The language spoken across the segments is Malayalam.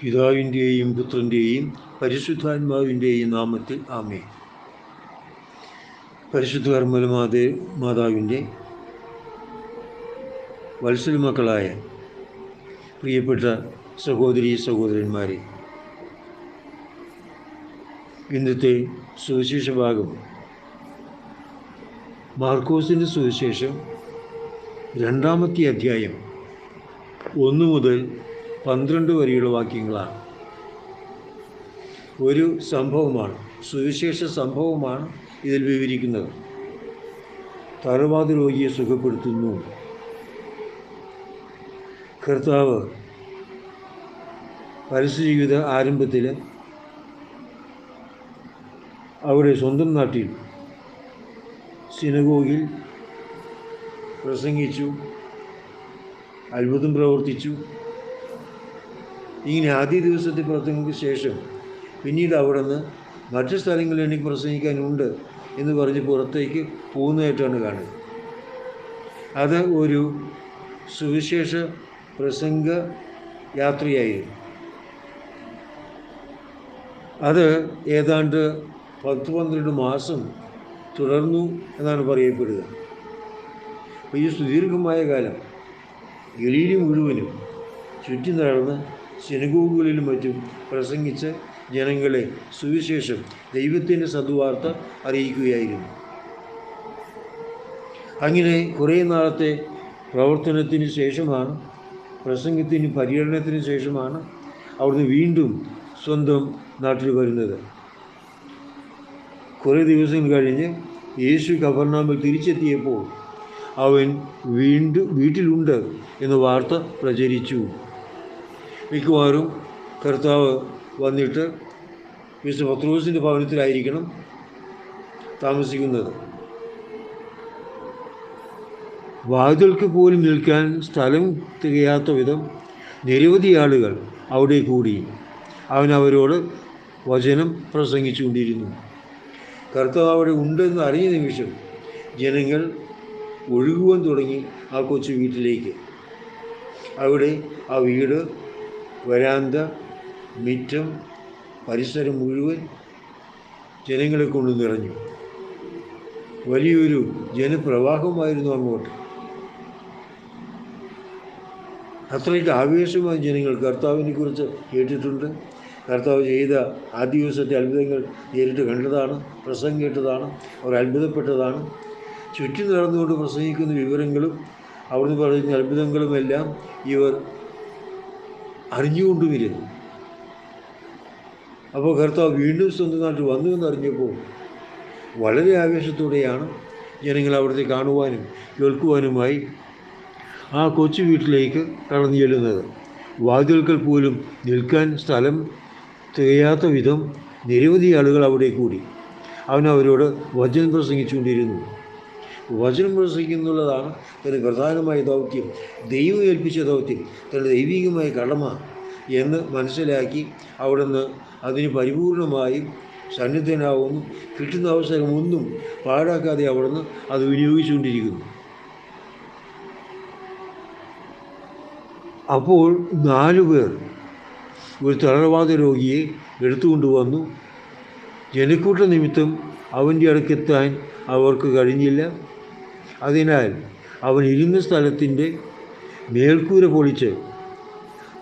പിതാവിന്റെയും പുത്രന്റെയും പരിശുദ്ധാത്മാവിന്റെയും നാമത്തിൽ ആമേ പരിശുദ്ധ കർമ്മലമാതേ മാതാവിന്റെ വത്സല മക്കളായ പ്രിയപ്പെട്ട സഹോദരി സഹോദരന്മാരെ ഇന്നത്തെ സുവിശേഷ ഭാഗം മാർക്കോസിന്റെ സുവിശേഷം രണ്ടാമത്തെ അധ്യായം ഒന്ന് മുതൽ പന്ത്രണ്ട് വരിയുള്ള വാക്യങ്ങളാണ് ഒരു സംഭവമാണ് സുവിശേഷ സംഭവമാണ് ഇതിൽ വിവരിക്കുന്നത്. തറവാത് രോഗിയെ സുഖപ്പെടുത്തുന്നു. കർത്താവ് പരസ്യജീവിത ആരംഭത്തിൽ അവിടെ സ്വന്തം നാട്ടിൽ സിനഗോഗിൽ പ്രസംഗിച്ചു അത്ഭുതം പ്രവർത്തിച്ചു. ഇങ്ങനെ ആദ്യ ദിവസത്തെ പ്രസംഗിക്ക് ശേഷം പിന്നീട് അവിടെ നിന്ന് മറ്റു സ്ഥലങ്ങളിൽ എനിക്ക് പ്രസംഗിക്കാനുണ്ട് എന്ന് പറഞ്ഞ് പുറത്തേക്ക് പോകുന്നതായിട്ടാണ് കാണുന്നത്. അത് ഒരു സുവിശേഷ പ്രസംഗ യാത്രയായിരുന്നു. അത് ഏതാണ്ട് പത്ത് പന്ത്രണ്ട് മാസം തുടർന്നു എന്നാണ് പറയപ്പെടുക. ഈ സുദീർഘമായ കാലം ഗലീലി മുഴുവനും ചുറ്റി നടന്ന് സിനഗോഗുകളിലും മറ്റും പ്രസംഗിച്ച് ജനങ്ങളെ സുവിശേഷം ദൈവത്തിന്റെ സദ്വാർത്ത അറിയിക്കുകയായിരുന്നു. അങ്ങനെ കുറേ നാളത്തെ പ്രവർത്തനത്തിന് ശേഷമാണ് പ്രസംഗത്തിന് പര്യടനത്തിന് ശേഷമാണ് അവിടുന്ന് വീണ്ടും സ്വന്തം നാട്ടിൽ വരുന്നത്. കുറേ ദിവസം കഴിഞ്ഞ് യേശു കബർനാമിൽ തിരിച്ചെത്തിയപ്പോൾ അവൻ വീണ്ടും വീട്ടിലുണ്ട് എന്ന വാർത്ത പ്രചരിച്ചു. മിക്കവാറും കർത്താവ് വന്നിട്ട് മിസ്റ്റർ പത്രോസിന്റെ ഭവനത്തിലായിരിക്കണം താമസിക്കുന്നത്. വാതിൽക്ക് പോലും നിൽക്കാൻ സ്ഥലം തികയാത്ത വിധം നിരവധി ആളുകൾ അവിടെ കൂടി അവൻ അവരോട് വചനം പ്രസംഗിച്ചുകൊണ്ടിരുന്നു. കർത്താവ് അവിടെ ഉണ്ടെന്ന് അറിഞ്ഞ നിമിഷം ജനങ്ങൾ ഒഴുകുവാൻ തുടങ്ങി ആ കൊച്ചു വീട്ടിലേക്ക്. അവിടെ ആ വീട് വരാന്ത മിറ്റം പരിസരം മുഴുവൻ ജനങ്ങളെ കൊണ്ട് നിറഞ്ഞു. വലിയൊരു ജനപ്രവാഹമായിരുന്നു അങ്ങോട്ട്. അത്രയ്ക്ക് ആവേശമായി ജനങ്ങൾ കർത്താവിനെ കുറിച്ച് കേട്ടിട്ടുണ്ട്. കർത്താവ് ചെയ്ത ആ ദിവസത്തെ അത്ഭുതങ്ങൾ നേരിട്ട് കണ്ടതാണ് പ്രസംഗം കേട്ടതാണ് അവർ അത്ഭുതപ്പെട്ടതാണ്. ചുറ്റി നടന്നുകൊണ്ട് പ്രസംഗിക്കുന്ന വിവരങ്ങളും അവിടുന്ന് പറയുന്ന അത്ഭുതങ്ങളുമെല്ലാം ഇവർ അറിഞ്ഞുകൊണ്ടുമിരുന്നു അപ്പോൾ കർത്താവ് വീണ്ടും സ്വന്തം നാട്ടിൽ വന്നു എന്നറിഞ്ഞപ്പോൾ വളരെ ആവേശത്തോടെയാണ് ജനങ്ങൾ അവിടുത്തെ കാണുവാനും കേൾക്കുവാനുമായി ആ കൊച്ചു വീട്ടിലേക്ക് കടന്നു ചെല്ലുന്നത്. വാതിൽക്കൽ പോലും നിൽക്കാൻ സ്ഥലം തികയാത്ത വിധം നിരവധി ആളുകൾ അവിടെ കൂടി. അവൻ അവരോട് വചനം പ്രസംഗിച്ചുകൊണ്ടിരുന്നു. വചനം പ്രസംഗിക്കുന്നുള്ളതാണ് തന്റെ പ്രധാനമായ ദൗത്യം. ദൈവം ഏൽപ്പിച്ച ദൗത്യം. തന്റെ ദൈവികമായ കടമ എന്ന് മനസ്സിലാക്കി അവിടുന്ന് അതിന് പരിപൂർണമായും സന്നിധനാവുന്നു. കിട്ടുന്ന അവസരമൊന്നും പാഴാക്കാതെ അവിടുന്ന് അത് വിനിയോഗിച്ചുകൊണ്ടിരിക്കുന്നു. അപ്പോൾ നാലു പേർ ഒരു തളർവാദ രോഗിയെ എടുത്തുകൊണ്ടുവന്നു. ജനക്കൂട്ട നിമിത്തം അവന്റെ അടുക്കെത്താൻ അവർക്ക് കഴിഞ്ഞില്ല. അതിനാൽ അവൻ ഇരുന്ന സ്ഥലത്തിന്റെ മേൽക്കൂര പൊളിച്ച്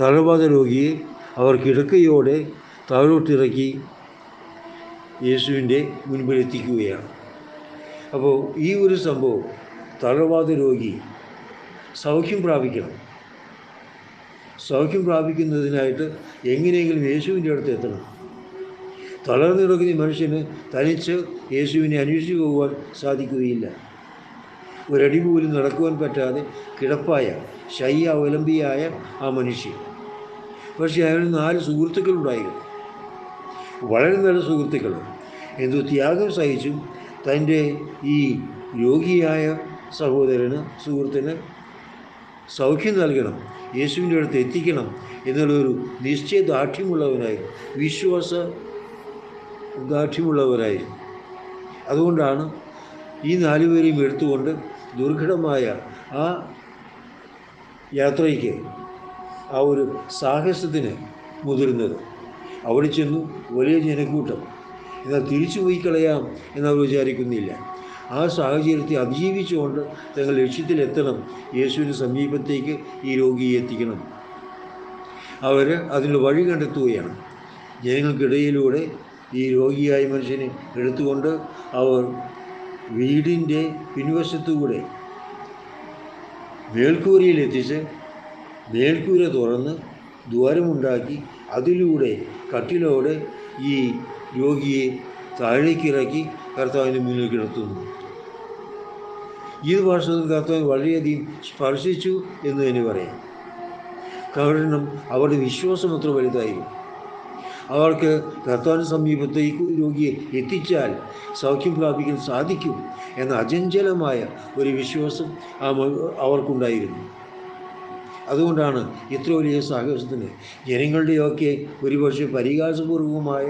തളർവാദ രോഗിയെ അവർ കിടക്കയോടെ താഴോട്ടിറക്കി യേശുവിന്റെ മുൻപിലെത്തിക്കുകയാണ് അപ്പോൾ ഈ ഒരു സംഭവം തളർവാദ രോഗി സൗഖ്യം പ്രാപിക്കണം. സൗഖ്യം പ്രാപിക്കുന്നതിനായിട്ട് എങ്ങനെയെങ്കിലും യേശുവിന്റെ അടുത്ത് എത്തണം. തളർന്നിറങ്ങുന്ന മനുഷ്യന് തനിച്ച് യേശുവിനെ അന്വേഷിച്ചു പോകുവാൻ സാധിക്കുകയില്ല. ഒരടി പോലും നടക്കുവാൻ പറ്റാതെ കിടപ്പായ ശയ്യ അവലംബിയായ ആ മനുഷ്യൻ. പക്ഷേ അയാൾ നാല് സുഹൃത്തുക്കളുണ്ടായിരുന്നു വളരെ നല്ല സുഹൃത്തുക്കൾ. എന്തോ ത്യാഗം സഹിച്ചും തന്റെ ഈ രോഗിയായ സഹോദരന് സുഹൃത്തിന് സൗഖ്യം നൽകണം യേശുവിന്റെ അടുത്ത് എത്തിക്കണം എന്നുള്ളൊരു നിശ്ചയദാർഢ്യമുള്ളവനായിരുന്നു വിശ്വാസ ദാർഢ്യമുള്ളവരായിരുന്നു അതുകൊണ്ടാണ് ഈ നാലുപേരെയും എടുത്തുകൊണ്ട് ദുർഘടമായ ആ യാത്രയ്ക്ക് ആ ഒരു സാഹസത്തിന് മുതിർന്നത്. അവിടെ ചെന്നു വലിയ ജനക്കൂട്ടം. എന്നാൽ തിരിച്ചു പോയി കളയാം എന്നവർ വിചാരിക്കുന്നില്ല. ആ സാഹചര്യത്തെ അതിജീവിച്ചുകൊണ്ട് തങ്ങൾ ലക്ഷ്യത്തിലെത്തണം. യേശുവിന് സമീപത്തേക്ക് ഈ രോഗിയെ എത്തിക്കണം. അവർ അതിനുള്ള വഴി കണ്ടെത്തുകയാണ്. ജനങ്ങൾക്കിടയിലൂടെ ഈ രോഗിയായ മനുഷ്യനെ എടുത്തുകൊണ്ട് അവർ വീടിന്റെ പിൻവശത്തുകൂടെ മേൽക്കൂരയിലെത്തിച്ച് മേൽക്കൂര തുറന്ന് ദ്വാരമുണ്ടാക്കി അതിലൂടെ കട്ടിലോടെ ഈ രോഗിയെ താഴേക്കിറക്കി കർത്താവിന്റെ മുന്നിൽ കിടത്തുന്നു. ഈ ഭാഷത്തിൽ കർത്താവ് വളരെയധികം സ്പർശിച്ചു എന്ന് തന്നെ പറയാം. കാരണം അവരുടെ വിശ്വാസം അത്ര വലുതായിരുന്നു. അവർക്ക് കർത്താവിന് സമീപത്ത് ഈ രോഗിയെ എത്തിച്ചാൽ സൗഖ്യം പ്രാപിക്കാൻ സാധിക്കും എന്ന അചഞ്ചലമായ ഒരു വിശ്വാസം അവർക്കുണ്ടായിരുന്നു. അതുകൊണ്ടാണ് ഇത്ര വലിയ സാഹസത്തിന് ജനങ്ങളുടെയൊക്കെ ഒരുപക്ഷെ പരിഹാസപൂർവമായ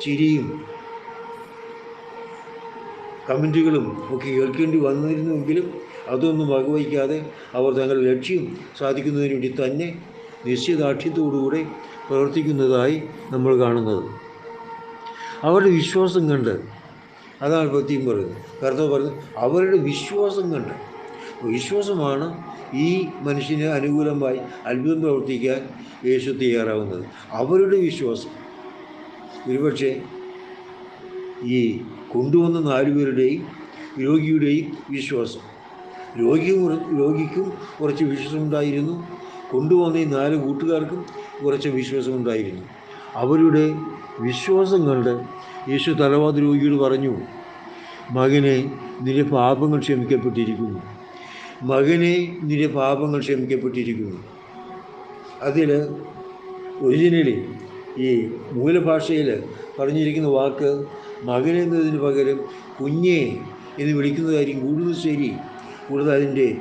ചിരിയും കമന്റുകളും ഒക്കെ കേൾക്കേണ്ടി വന്നിരുന്നുവെങ്കിലും അതൊന്നും വകവയ്ക്കാതെ അവർ തങ്ങളുടെ ലക്ഷ്യം സാധിക്കുന്നതിന് വേണ്ടി തന്നെ നിശ്ചയദാർഢ്യത്തോടുകൂടെ പ്രവർത്തിക്കുന്നതായി നമ്മൾ കാണുന്നത്. അവരുടെ വിശ്വാസം കണ്ട് അതാണ് പ്രത്യേകം പറയുന്നത്. കർത്താവ് പറയുന്നത് അവരുടെ വിശ്വാസം കണ്ട്. വിശ്വാസമാണ് ഈ മനുഷ്യന് അനുകൂലമായി അത്ഭുതം പ്രവർത്തിക്കാൻ യേശു തയ്യാറാവുന്നത്. അവരുടെ വിശ്വാസം. ഒരുപക്ഷെ ഈ കൊണ്ടുവന്ന നാലുപേരുടെയും രോഗിയുടെയും വിശ്വാസം. രോഗി രോഗിക്കും കുറച്ച് വിശ്വാസമുണ്ടായിരുന്നു കൊണ്ടുവന്ന ഈ നാല് കൂട്ടുകാർക്കും കുറച്ച് വിശ്വാസമുണ്ടായിരുന്നു അവരുടെ വിശ്വാസം കണ്ട് യേശു തലവാദ രോഗിയോട് പറഞ്ഞു മകനെ നിന്റെ പാപങ്ങൾ ക്ഷമിക്കപ്പെട്ടിരിക്കുന്നു. മകനെ നിന്റെ പാപങ്ങൾ ക്ഷമിക്കപ്പെട്ടിരിക്കുന്നു. അതിൽ ഒറിജിനലി ഈ മൂലഭാഷയിൽ പറഞ്ഞിരിക്കുന്ന വാക്ക് മകനെന്നതിന് പകരം കുഞ്ഞേ എന്ന് വിളിക്കുന്നതായിരിക്കും കൂടുതൽ ശരി. കൂടുതൽ അതിന്റെ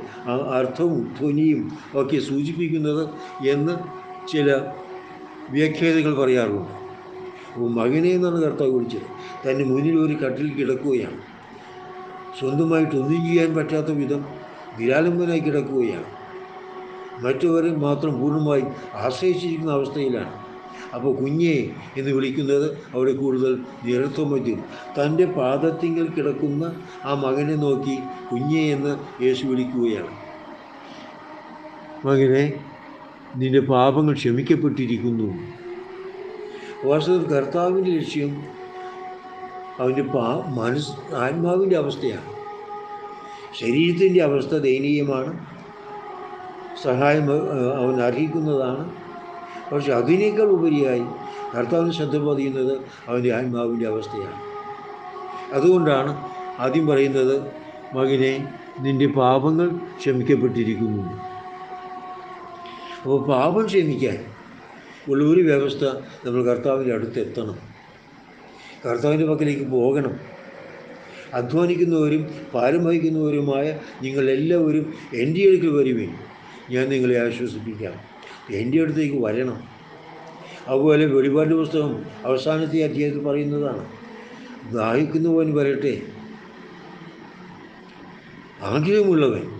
അർത്ഥവും ധ്വനിയും ഒക്കെ സൂചിപ്പിക്കുന്നത് എന്ന് ചില വ്യാഖ്യാതികൾ പറയാറുണ്ട്. അപ്പോൾ മകനെ എന്നാണ് കർത്താവ് വിളിച്ചത്. തന്റെ മുന്നിൽ ഒരു കട്ടിൽ കിടക്കുകയാണ്. സ്വന്തമായിട്ട് ഒന്നും ചെയ്യാൻ പറ്റാത്ത വിധം നിരാലംബനായി കിടക്കുകയാണ്. മറ്റവരെ മാത്രം പൂർണമായി ആശ്രയിച്ചിരിക്കുന്ന അവസ്ഥയിലാണ്. അപ്പോൾ കുഞ്ഞെ എന്ന് വിളിക്കുന്നത് അവിടെ കൂടുതൽ നിരത്വം നിരർത്ഥമറ്റും തന്റെ പാദത്തിങ്കിൽ കിടക്കുന്ന ആ മകനെ നോക്കി കുഞ്ഞെ എന്ന് യേശു വിളിക്കുകയാണ്. മകനെ നിന്റെ പാപങ്ങൾ ക്ഷമിക്കപ്പെട്ടിരിക്കുന്നു. വാസ്തവത്തിൽ കർത്താവിന്റെ ലക്ഷ്യം അവന്റെ പാ മനസ് ആത്മാവിന്റെ അവസ്ഥയാണ്. ശരീരത്തിന്റെ അവസ്ഥ ദയനീയമാണ്. സഹായം അവൻ അർഹിക്കുന്നതാണ്. പക്ഷെ അതിനേക്കാൾ ഉപരിയായി കർത്താവിന് ശ്രദ്ധ പതിയുന്നത് അവന്റെ ആത്മാവിന്റെ അവസ്ഥയാണ്. അതുകൊണ്ടാണ് ആദ്യം പറയുന്നത് മകനെ നിന്റെ പാപങ്ങൾ ക്ഷമിക്കപ്പെട്ടിരിക്കുന്നു. അപ്പോൾ പാപം ക്ഷമിക്കാൻ ഉള്ള ഒരു വ്യവസ്ഥ നമ്മൾ കർത്താവിന്റെ അടുത്ത് എത്തണം. കർത്താവിന്റെ പക്കലേക്ക് പോകണം. അധ്വാനിക്കുന്നവരും ഭാരം വഹിക്കുന്നവരുമായ നിങ്ങളെല്ലാവരും എന്റെ അടുക്കൽ വരുവേ ഞാൻ നിങ്ങളെ ആശ്വസിപ്പിക്കാം. എന്റെ അടുത്തേക്ക് വരണം. അതുപോലെ വെളിപാട് പുസ്തകം അവസാനത്തെ അധ്യായത്തിൽ പറയുന്നതാണ്. ദാഹിക്കുന്നവൻ വരട്ടെ. ആഗ്രഹമുള്ളവൻ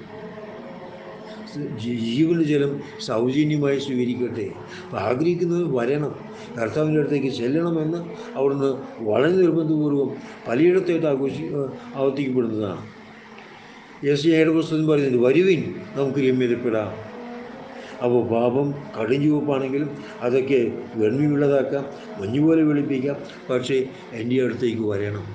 ജീവന ജലം സൗജന്യമായി സ്വീകരിക്കട്ടെ. അപ്പം ആഗ്രഹിക്കുന്നത് വരണം. കർത്താവിന്റെ അടുത്തേക്ക് ചെല്ലണമെന്ന് അവിടുന്ന് വളരെ നിർബന്ധപൂർവം പലയിടത്തായിട്ട് ആഘോഷി ആവർത്തിക്കപ്പെടുന്നതാണ്. ഏഴ് പുസ്തകം പറയുന്നുണ്ട് വരുവിൻ നമുക്ക് രമ്യതപ്പെടാം. അപ്പോൾ പാപം കടുംചുവപ്പാണെങ്കിലും അതൊക്കെ വെണ്മയുള്ളതാക്കാം മഞ്ഞുപോലെ വെളുപ്പിക്കാം. പക്ഷേ എന്റെ അടുത്തേക്ക് വരണം.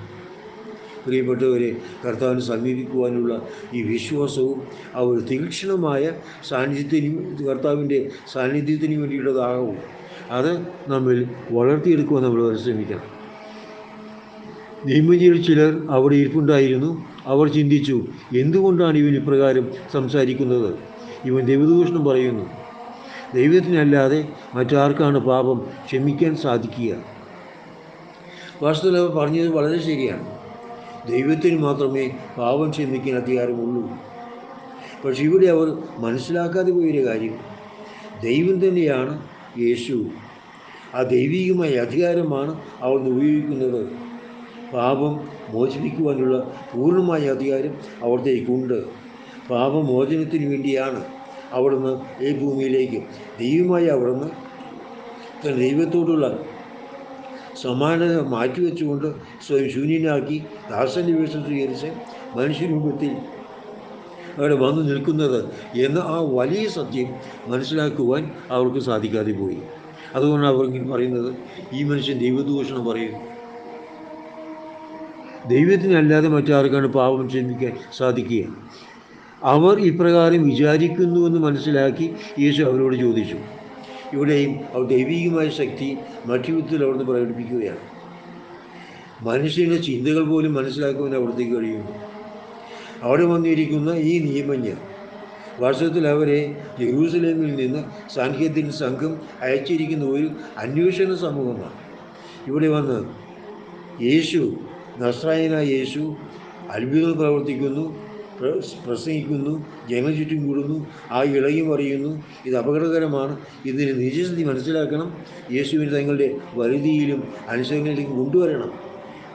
പ്രിയപ്പെട്ടവരെ കർത്താവിനെ സമീപിക്കുവാനുള്ള ഈ വിശ്വാസവും ആ ഒരു തീക്ഷ്ണമായ സാന്നിധ്യത്തിന് കർത്താവിന്റെ സാന്നിധ്യത്തിന് വേണ്ടിയുള്ളതാകവും. അത് നമ്മൾ വളർത്തിയെടുക്കുവാൻ നമ്മൾ പരിശ്രമിക്കണം നിയമജിയിൽ ചിലർ അവിടെ ഇരിപ്പുണ്ടായിരുന്നു. അവർ ചിന്തിച്ചു എന്തുകൊണ്ടാണ് ഇവൻ ഇപ്രകാരം സംസാരിക്കുന്നത്? ഇവൻ ദൈവദൂഷണം പറയുന്നു. ദൈവത്തിനല്ലാതെ മറ്റാർക്കാണ് പാപം ക്ഷമിക്കാൻ സാധിക്കുക? വാസ്തുദേവ പറഞ്ഞത് വളരെ ശരിയാണ്. ദൈവത്തിന് മാത്രമേ പാപം ക്ഷമിക്കാൻ അധികാരമുള്ളൂ. പക്ഷെ ഇവിടെ അവർ മനസ്സിലാക്കാതെ പോയൊരു കാര്യം. ദൈവം തന്നെയാണ് യേശു. ആ ദൈവികമായ അധികാരമാണ് അവിടുന്ന് ഉപയോഗിക്കുന്നത്. പാപം മോചിപ്പിക്കുവാനുള്ള പൂർണമായ അധികാരം അവിടത്തേക്കുണ്ട്. പാപമോചനത്തിന് വേണ്ടിയാണ് അവിടുന്ന് ഈ ഭൂമിയിലേക്ക്. ദൈവമായി അവിടുന്ന് ദൈവത്തോടുള്ള സമാനത മാറ്റിവെച്ചുകൊണ്ട് സ്വയം ശൂന്യനാക്കി ദാസന്റെ വേഷം സ്വീകരിച്ച് മനുഷ്യരൂപത്തിൽ അവിടെ വന്നു നിൽക്കുന്നത് എന്ന ആ വലിയ സത്യം മനസ്സിലാക്കുവാൻ അവർക്ക് സാധിക്കാതെ പോയി. അതുകൊണ്ടാണ് അവർ പറയുന്നത് ഈ മനുഷ്യൻ ദൈവദൂഷണം പറയും. ദൈവത്തിനല്ലാതെ മറ്റാർക്കാണ് പാപം ചിന്തിക്കാൻ സാധിക്കുക? അവർ ഇപ്രകാരം വിചാരിക്കുന്നുവെന്ന് മനസ്സിലാക്കി യേശു അവരോട് ചോദിച്ചു. ഇവിടെയും അവർ ദൈവികമായ ശക്തി മറ്റു വിധത്തിൽ അവിടുന്ന് പ്രകടിപ്പിക്കുകയാണ്. മനുഷ്യന്റെ ചിന്തകൾ പോലും മനസ്സിലാക്കുവാൻ അവിടത്തേക്ക് കഴിയുന്നു. അവിടെ വന്നിരിക്കുന്ന ഈ നിയമജ്ഞർ വർഷത്തിൽ അവരെ ജെറൂസലേമിൽ നിന്ന് സാങ്കേതിക സംഘം അയച്ചിരിക്കുന്ന ഒരു അന്വേഷണ സമൂഹമാണ്. ഇവിടെ വന്ന് യേശു നസ്രായനായ യേശു അത്ഭുതങ്ങൾ പ്രവർത്തിക്കുന്നു. പ്ര- പ്രസംഗിക്കുന്നു ജനങ്ങൾ ചുറ്റും കൂടുന്നു ആ ഇളയും അറിയുന്നു. ഇത് അപകടകരമാണ്. ഇതിന് നിജസ്ഥിതി മനസ്സിലാക്കണം. യേശുവിനെ തങ്ങളുടെ വരുതിയിലും അനുസരണയിലേക്കും കൊണ്ടുവരണം.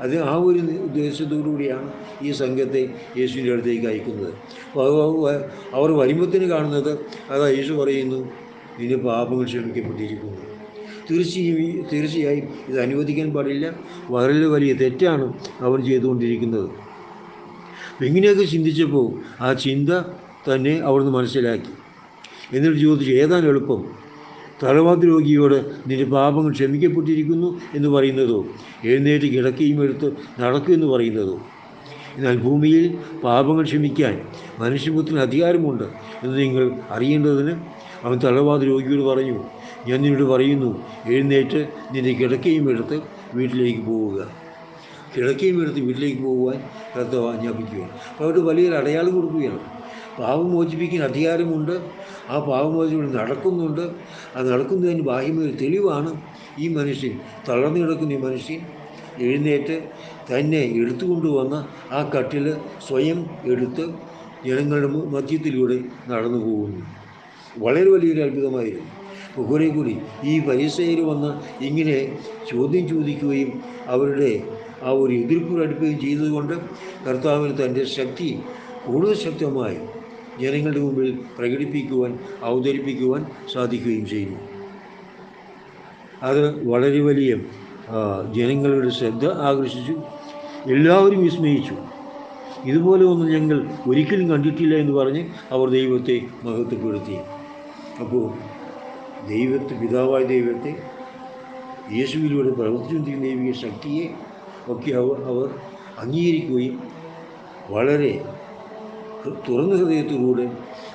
അത് ആ ഒരു ഉദ്ദേശത്തോടു കൂടിയാണ് ഈ സംഘത്തെ യേശുവിന്റെ അടുത്തേക്ക് അയക്കുന്നത്. അവർ വരുമ്പത്തിന് കാണുന്നത് അതാ യേശു പറയുന്നു നിന്റെ പാപങ്ങൾ ക്ഷമിക്കപ്പെട്ടിരിക്കുന്നു. തീർച്ചയായും തീർച്ചയായും ഇത് അനുവദിക്കാൻ പാടില്ല. വളരെ വലിയ തെറ്റാണ് അവർ ചെയ്തുകൊണ്ടിരിക്കുന്നത്. ഇങ്ങനെയൊക്കെ ചിന്തിച്ചപ്പോൾ ആ ചിന്ത തന്നെ അവിടുന്ന് മനസ്സിലാക്കി. എന്നിട്ട് ചോദിച്ചു ഏതാണ് എളുപ്പം? തലവാത്ത് രോഗിയോട് നിന്റെ പാപങ്ങൾ ക്ഷമിക്കപ്പെട്ടിരിക്കുന്നു എന്ന് പറയുന്നതോ? എഴുന്നേറ്റ് കിടക്കുകയും എടുത്ത് നടക്കൂ എന്ന് പറയുന്നതോ? എന്നാൽ ഭൂമിയിൽ പാപങ്ങൾ ക്ഷമിക്കാൻ മനുഷ്യപുത്രന് അധികാരമുണ്ട് എന്ന് നിങ്ങൾ അറിയേണ്ടതിന് അവൻ തലവാത് രോഗിയോട് പറഞ്ഞു ഞാൻ നിന്നോട് പറയുന്നു എഴുന്നേറ്റ് നിന്റെ കിടക്കയും എടുത്ത് വീട്ടിലേക്ക് പോവുക. കിടക്കയും എടുത്ത് വീട്ടിലേക്ക് പോകുവാൻ കർത്താവ് ആജ്ഞാപിക്കുകയാണ്. അപ്പോൾ അവരുടെ വലിയൊരു അടയാളം കൊടുക്കുകയാണ്. പാവം മോചിപ്പിക്കാൻ അധികാരമുണ്ട്. ആ പാവമോചനം നടക്കുന്നുണ്ട്. അത് നടക്കുന്നതിന് ബാഹ്യമൊരു തെളിവാണ്. ഈ മനുഷ്യൻ തളർന്നു കിടക്കുന്ന ഈ മനുഷ്യൻ എഴുന്നേറ്റ് തന്നെ എടുത്തുകൊണ്ടുവന്ന ആ കട്ടിൽ സ്വയം എടുത്ത് ജനങ്ങളുടെ മധ്യത്തിലൂടെ നടന്നു പോകുന്നു. വളരെ വലിയൊരു അത്ഭുതമായിരുന്നു. കുറേ കൂടി ഈ പരിസയിൽ വന്ന് ഇങ്ങനെ ചോദ്യം ചോദിക്കുകയും അവരുടെ ആ ഒരു എതിർപ്പ് പ്രകടിപ്പിക്കുകയും ചെയ്തതുകൊണ്ട് കർത്താവിന് തന്റെ ശക്തി കൂടുതൽ ശക്തമായി ജനങ്ങളുടെ മുമ്പിൽ പ്രകടിപ്പിക്കുവാൻ അവതരിപ്പിക്കുവാൻ സാധിക്കുകയും ചെയ്യുന്നു. അത് വളരെ വലിയ ജനങ്ങളുടെ ശ്രദ്ധ ആകർഷിച്ചു. എല്ലാവരും വിസ്മയിച്ചു. ഇതുപോലെ ഒന്നും ഞങ്ങൾ ഒരിക്കലും കണ്ടിട്ടില്ല എന്ന് പറഞ്ഞ് അവർ ദൈവത്തെ മഹത്വപ്പെടുത്തി. അപ്പോൾ ദൈവത്തെ പിതാവായ ദൈവത്തെ യേശുവിലൂടെ പ്രവർത്തിച്ചുകൊണ്ടിരിക്കുന്ന ദൈവിക ശക്തിയെ ഒക്കെ അവർ അവർ അംഗീകരിക്കുകയും വളരെ തുറന്ന ഹൃദയത്തിലൂടെ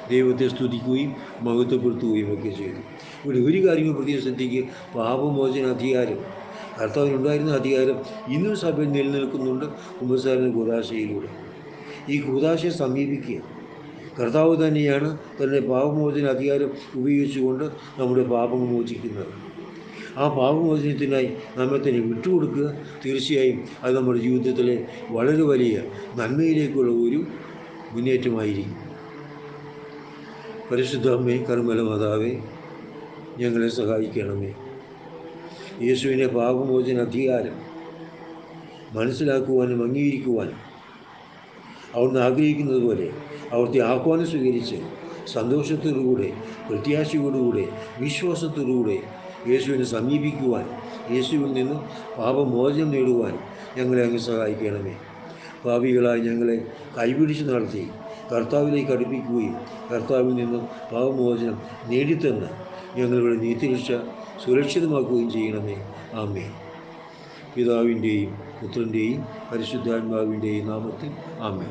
ദൈവത്തെ സ്തുതിക്കുകയും മഹത്വപ്പെടുത്തുകയും ഒക്കെ ചെയ്തു. ഇവിടെ ഒരു കാര്യം പ്രത്യേകം ശ്രദ്ധിക്കുക പാപമോചന അധികാരം. കർത്താവിനുണ്ടായിരുന്ന അധികാരം ഇന്നും സഭയിൽ നിലനിൽക്കുന്നുണ്ട്. കുമ്പസാരന്റെ കൂതാശയിലൂടെ ഈ കൂതാശയെ സമീപിക്കുക. കർത്താവ് തന്നെയാണ് തന്റെ പാപമോചന അധികാരം ഉപയോഗിച്ചുകൊണ്ട് നമ്മുടെ പാപം മോചിക്കുന്നത്. ആ പാപമോചനത്തിനായി നമ്മെ തന്നെ വിട്ടുകൊടുക്കുക. തീർച്ചയായും അത് നമ്മുടെ ജീവിതത്തിലെ വളരെ വലിയ നന്മയിലേക്കുള്ള ഒരു മുന്നേറ്റമായിരിക്കും. പരിശുദ്ധ അമ്മേ കർമ്മല മാതാവേ ഞങ്ങളെ സഹായിക്കണമേ. യേശുവിന്റെ പാപമോചന അധികാരം മനസ്സിലാക്കുവാനും അംഗീകരിക്കുവാനും അവിടുന്ന് ആഗ്രഹിക്കുന്നത് പോലെ അവിടുത്തെ ആഹ്വാനം സ്വീകരിച്ച് സന്തോഷത്തോടുകൂടെ പ്രത്യാശയോടുകൂടെ വിശ്വാസത്തോടുകൂടെ യേശുവിനെ സമീപിക്കുവാൻ യേശുവിൽ നിന്ന് പാപമോചനം നേടുവാൻ ഞങ്ങളെ അങ്ങ് സഹായിക്കണമേ. പാപികളായി ഞങ്ങളെ കൈപിടിച്ച് നടത്തി കർത്താവിലേക്ക് അടുപ്പിക്കുകയും കർത്താവിൽ നിന്നും പാപമോചനം നേടിത്തന്ന് ഞങ്ങളുടെ നീതിരക്ഷ സുരക്ഷിതമാക്കുകയും ചെയ്യണമേ. ആമേ പിതാവിന്റെയും പുത്രന്റെയും പരിശുദ്ധാത്മാവിന്റെയും നാമത്തിൽ ആമേ